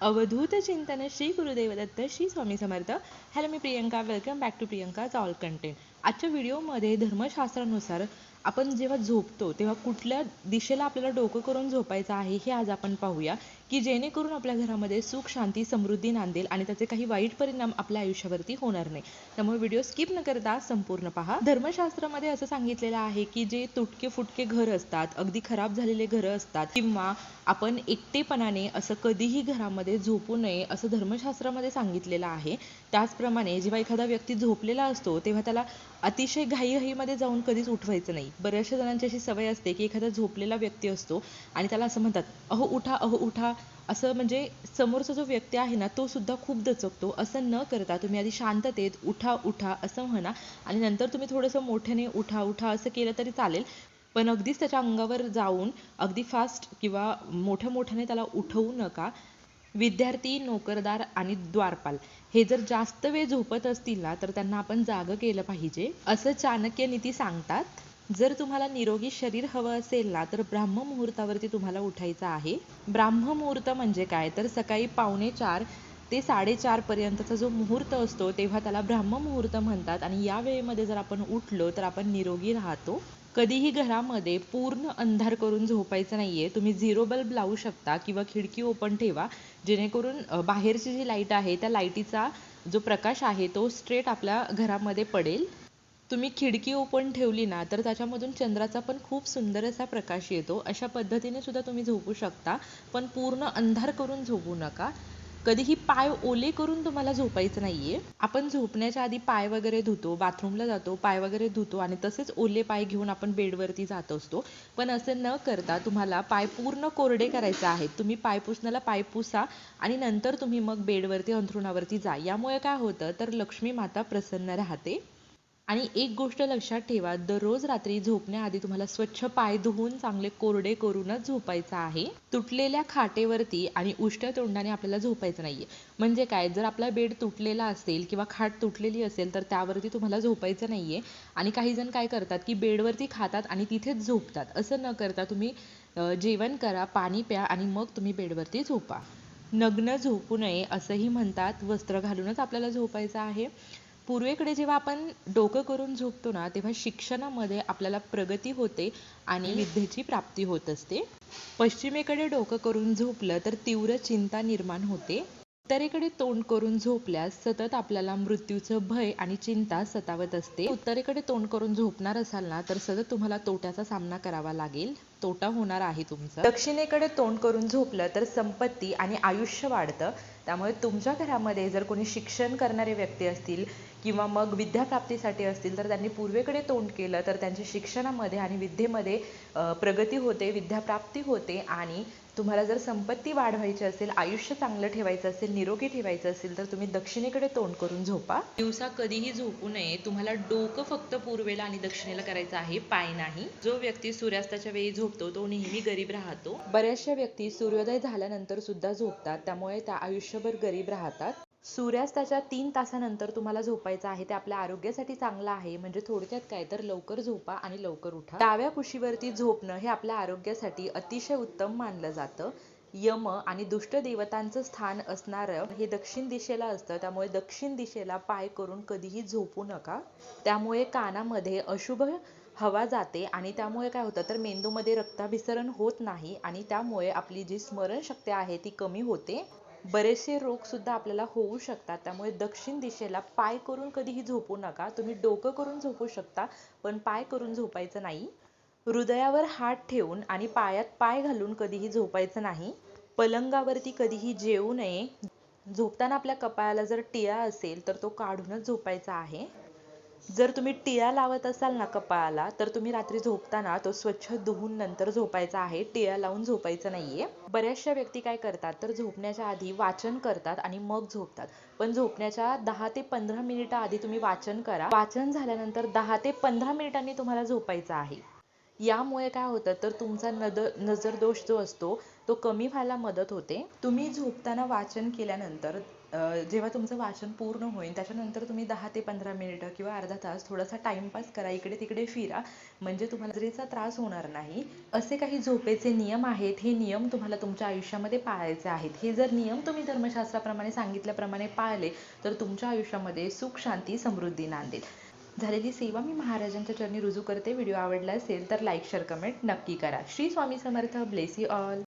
अवधूत चिंतन Shri Gurudev Datta Shri Swami Samarth. Hello me Priyanka. Welcome back to Priyanka all content आजच्या व्हिडिओमध्ये धर्मशास्त्रानुसार आपण जेव्हा झोपतो तेव्हा कुठल्या दिशेला आपल्याला डोकं करून झोपायचं आहे हे आज आपण पाहूया की जेणेकरून आपल्या घरामध्ये सुख शांती समृद्धी नांदेल आणि त्याचे काही वाईट परिणाम आपल्या आयुष्यावरती होणार नाही. त्यामुळे व्हिडिओ स्किप न करता संपूर्ण पहा. धर्मशास्त्रामध्ये असं सांगितलेलं आहे की जे तुटके फुटके घर असतात अगदी खराब झालेले घरं असतात किंवा आपण एकटेपणाने असं कधीही घरामध्ये झोपू नये असं धर्मशास्त्रामध्ये सांगितलेलं आहे. त्याचप्रमाणे जेव्हा एखादा व्यक्ती झोपलेला असतो तेव्हा त्याला अतिशय घाईघाईमध्ये जाऊन कधीच उठवायचं नाही. बऱ्याचशा जणांची अशी सवय असते की एखादा झोपलेला व्यक्ती असतो आणि त्याला असं म्हणतात अहो उठा अहो उठा. असं म्हणजे समोरचा जो व्यक्ती आहे ना तो सुद्धा खूप दचकतो. असं न करता तुम्ही आधी शांततेत उठा उठा असं म्हणा आणि नंतर तुम्ही थोडंसं मोठ्याने उठा उठा असं केलं तरी चालेल. पण अगदीच त्याच्या अंगावर जाऊन अगदी फास्ट किंवा मोठ्या मोठ्याने त्याला उठवू नका. विद्यार्थी नोकरदार आणि द्वारपाल. हे जर जास्त वेळ झोपत असतील ना तर त्यांना आपण जाग केलं पाहिजे. असं चाणक्य नीती सांगतात. जर तुम्हाला निरोगी शरीर हवं असेल ना तर ब्राह्म मुहूर्तावरती तुम्हाला उठायचं आहे. ब्राह्म मुहूर्त म्हणजे काय? तर सकाळी पावणे चार ते साडेचार पर्यंतचा जो मुहूर्त असतो तेव्हा त्याला ब्राह्म मुहूर्त म्हणतात. आणि या वेळेमध्ये जर आपण उठलो तर आपण निरोगी राहतो. कधीही घरामध्ये पूर्ण अंधार करून झोपायचं नाहीये. तुम्ही झिरो बल्ब लावू शकता किंवा खिडकी ओपन ठेवा. जेणेकरून बाहेरची जी लाइट आहे त्या लाईटीचा जो प्रकाश आहे तो स्ट्रेट आपल्या घरामध्ये पडेल. तुम्ही खिडकी ओपन ठेवली ना तर त्याच्यामधून चंद्राचा पण खूप सुंदर असा प्रकाश येतो. अशा पद्धतीने सुद्धा तुम्ही झोपू शकता. पण पूर्ण अंधार करून झोपू नका. कधीही पाय ओले करून तुम्हाला झोपायचं नाहीये. आपण झोपण्याच्या आधी पाय वगैरे धुतो बाथरूमला जातो पाय वगैरे धुतो आणि तसेच ओले पाय घेऊन आपण बेडवरती जात असतो. पण असं न करता तुम्हाला पाय पूर्ण कोरडे करायचे आहेत. तुम्ही पाय पुसण्याला पाय पुसा आणि नंतर तुम्ही मग बेडवरती अंथरुणावरती जा. यामुळे काय होतं? तर लक्ष्मी माता प्रसन्न राहते. आणि एक गोष्ट लक्षात ठेवा दररोज रात्री झोपण्याआधी तुम्हाला स्वच्छ पाय धुवून चांगले कोरडे करूनच झोपायचं आहे. तुटलेल्या खाटेवरती आणि उष्ट्या तोंडाने आपल्याला झोपायचं नाहीये. म्हणजे काय? जर आपला बेड तुटलेला असेल किंवा खाट तुटलेली असेल तर त्यावरती तुम्हाला झोपायचं नाहीये. आणि काही जण काय करतात की बेडवरती खातात आणि तिथेच झोपतात. असं न करता तुम्ही जेवण करा पाणी प्या आणि मग तुम्ही बेडवरती झोपा. नग्न झोपू नये असंही म्हणतात. वस्त्र घालूनच आपल्याला झोपायचं आहे. पूर्वेकडे जेव्हा आपण डोकं करून झोपतो ना तेव्हा शिक्षणामध्ये आपल्याला प्रगती होते आणि विद्येची प्राप्ती होत असते. पश्चिमेकडे डोकं करून झोपलं तर तीव्र चिंता निर्माण होते. उत्तरेकडे तोंड करून झोपल्यास सतत आपल्याला मृत्यूचं भय आणि चिंता सतावत असते. उत्तरेकडे तोंड करून झोपणार असाल ना तर सतत तुम्हाला तोट्याचा सामना करावा लागेल. तोटा होणार आहे तुमचा. दक्षिणेकडे तोंड करून झोपलं तर संपत्ती आणि आयुष्य वाढतं. त्यामुळे तुमच्या घरामध्ये जर कोणी शिक्षण करणारे व्यक्ती असतील किंवा मग विद्याप्राप्तीसाठी असतील तर त्यांनी पूर्वेकडे तोंड केलं तर त्यांच्या शिक्षणामध्ये आणि विद्येमध्ये प्रगती होते विद्याप्राप्ती होते आणि तुम्हाला जर संपत्ती वाढवायची असेल आयुष्य चांगलं ठेवायचं असेल निरोगी ठेवायचं असेल तर तुम्ही दक्षिणेकडे तोंड करून झोपा. दिवसा कधीही झोपू नये. तुम्हाला डोकं फक्त पूर्वेला आणि दक्षिणेला करायचं आहे पाय नाही. जो व्यक्ती सूर्यास्ताच्या वेळी झोपतो तो नेहमी गरीब राहतो. बऱ्याचशा व्यक्ती सूर्योदय झाल्यानंतर सुद्धा झोपतात त्यामुळे त्या आयुष्यभर गरीब राहतात. सूर्यास्ताच्या तीन तासानंतर तुम्हाला झोपायचं आहे ते आपल्या आरोग्यासाठी चांगलं आहे. म्हणजे थोडक्यात काय तर लवकर झोपा आणि लवकर उठा. डाव्या कुशीवरती झोपणं हे आपल्या आरोग्यासाठी अतिशय उत्तम मानलं जातं. यम आणि दुष्ट देवतांचं स्थान असणारं हे दक्षिण दिशेला असतं. त्यामुळे दक्षिण दिशेला पाय करून कधीही झोपू नका. त्यामुळे कानामध्ये अशुभ हवा जाते आणि त्यामुळे काय होतं तर मेंदूमध्ये रक्ताभिसरण होत नाही आणि त्यामुळे आपली जी स्मरणशक्ती आहे ती कमी होते. बरेचसे रोग सुद्धा आपल्याला होऊ शकतात. त्यामुळे दक्षिण दिशेला पाय करून कधीही झोपू नका. तुम्ही डोकं करून झोपू शकता पण पाय करून झोपायचं नाही. हृदयावर हात ठेवून आणि पायात पाय घालून कधीही झोपायचं नाही. पलंगावरती कधीही जेवू नये. झोपताना आपल्या कपाळाला जर टिळा असेल तर तो काढूनच झोपायचा आहे. जर तुम्ही टिळा लावत असाल ना कपाळाला तर तुम्ही रात्री झोपताना तो स्वच्छ धुवून नंतर झोपायचा आहे. टिळा लावून झोपायचं नाहीये. बऱ्याचशा व्यक्ती काय करतात तर झोपण्याच्या आधी वाचन करतात आणि मग झोपतात. पण झोपण्याच्या दहा ते पंधरा मिनिटं आधी तुम्ही वाचन करा. वाचन झाल्यानंतर दहा ते पंधरा मिनिटांनी तुम्हाला झोपायचं आहे. यामुळे काय होतं तर तुमचा नद नजर दोष जो असतो तो कमी व्हायला मदत होते. तुम्ही झोपताना वाचन केल्यानंतर जेव्हा तुमचं वाचन पूर्ण होईल त्याच्यानंतर तुम्ही दहा ते पंधरा मिनिटं किंवा अर्धा तास थोडासा टाइमपास करा इकडे तिकडे फिरा. म्हणजे तुम्हाला नजरेचा त्रास होणार नाही असे काही झोपेचे नियम आहेत हे नियम तुम्हाला तुमच्या आयुष्यामध्ये पाळायचे आहेत. हे जर नियम तुम्ही धर्मशास्त्राप्रमाणे सांगितल्याप्रमाणे पाळले तर तुमच्या आयुष्यामध्ये सुख शांती समृद्धी नांदेल. झालेली सेवा मी महाराजांच्या चरणी रुजू करते. व्हिडिओ आवडला असेल तर लाईक शेअर कमेंट नक्की करा. Shri Swami Samarth. Bless you all